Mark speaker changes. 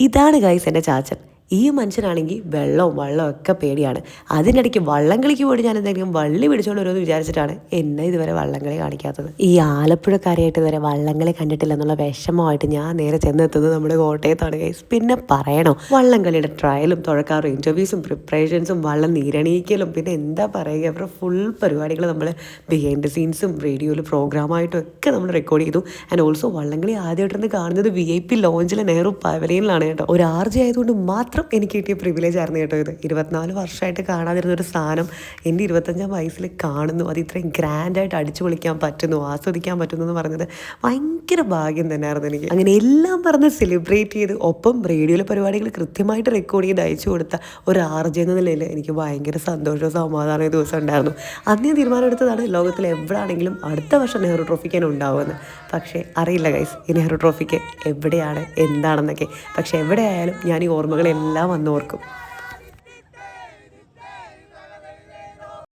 Speaker 1: ഇതാണ് ഗൈസ് എന്റെ ചാച്ചൻ. ഈ മനുഷ്യനാണെങ്കിൽ വെള്ളവും വള്ളവും ഒക്കെ പേടിയാണ്. അതിനിടയ്ക്ക് വള്ളം കളിക്ക് പോയിട്ട് ഞാൻ എന്തെങ്കിലും വള്ളി പിടിച്ചോണ്ട് വരുമെന്ന് വിചാരിച്ചിട്ടാണ് എന്നെ ഇതുവരെ വള്ളംകളി കാണിക്കാത്തത്. ഈ ആലപ്പുഴക്കാരായിട്ട് ഇതുവരെ വള്ളംകളി കണ്ടിട്ടില്ല എന്നുള്ള വിഷമമായിട്ട് ഞാൻ നേരെ ചെന്നെത്തുന്നത് നമ്മുടെ കോട്ടയത്താണ് ഗൈസ് പിന്നെ പറയണോ? വള്ളംകളിയുടെ ട്രയലും തുഴക്കാറും ഇന്റർവ്യൂസും പ്രിപ്പറേഷൻസും വള്ളം നീരണീക്കലും പിന്നെ എന്താ പറയുക? അവരുടെ ഫുൾ പരിപാടികൾ നമ്മൾ ബിഹൈൻഡ് സീൻസും റേഡിയോയിൽ പ്രോഗ്രാമായിട്ടും ഒക്കെ നമ്മൾ റെക്കോർഡ് ചെയ്തു. ആൻഡ് ഓൾസോ വള്ളംകളി ആദ്യമായിട്ടൊന്ന് കാണുന്നത് വി ഐ പി ലോഞ്ചിലെ നെഹ്റു പവലിയനിലാണ് കേട്ടോ. ഒരു ആർ ജി ആയതുകൊണ്ട് മാത്രം എനിക്ക് കിട്ടിയ പ്രിവിലേജ് ആയിരുന്നു കേട്ടോ ഇത്. ഇരുപത്തിനാല് വർഷമായിട്ട് കാണാതിരുന്ന ഒരു സാധനം എന്റെ ഇരുപത്തഞ്ചാം വയസ്സിൽ കാണുന്നു. അത് ഇത്രയും ഗ്രാൻഡായിട്ട് അടിച്ചു പൊളിക്കാൻ പറ്റുന്നു ആസ്വദിക്കാൻ പറ്റുന്നു എന്ന് പറഞ്ഞത് ഭയങ്കര ഭാഗ്യം തന്നെയായിരുന്നു എനിക്ക്. അങ്ങനെ എല്ലാം പറഞ്ഞ് സെലിബ്രേറ്റ് ചെയ്ത് ഒപ്പം റേഡിയോയിലെ പരിപാടികൾ കൃത്യമായിട്ട് റെക്കോർഡ് ചെയ്ത് അയച്ചു കൊടുത്ത ഒരു ആർ എന്ന നിലയിൽ എനിക്ക് ഭയങ്കര സന്തോഷവും സമാധാനവും ദിവസം ഉണ്ടായിരുന്നു. അന്ന് തീരുമാനമെടുത്തതാണ് ലോകത്തിൽ എവിടെയാണെങ്കിലും അടുത്ത വർഷം നെഹ്റു ട്രോഫിക്ക് തന്നെ ഉണ്ടാവുമെന്ന് പക്ഷേ അറിയില്ല ഗൈസ് ഈ നെഹ്റു ട്രോഫിക്ക് എവിടെയാണ് എന്താണെന്നൊക്കെ. പക്ഷേ എവിടെയായാലും ഞാൻ ഈ ഓർമ്മകളെല്ലാം വന്ന് ഓർക്കും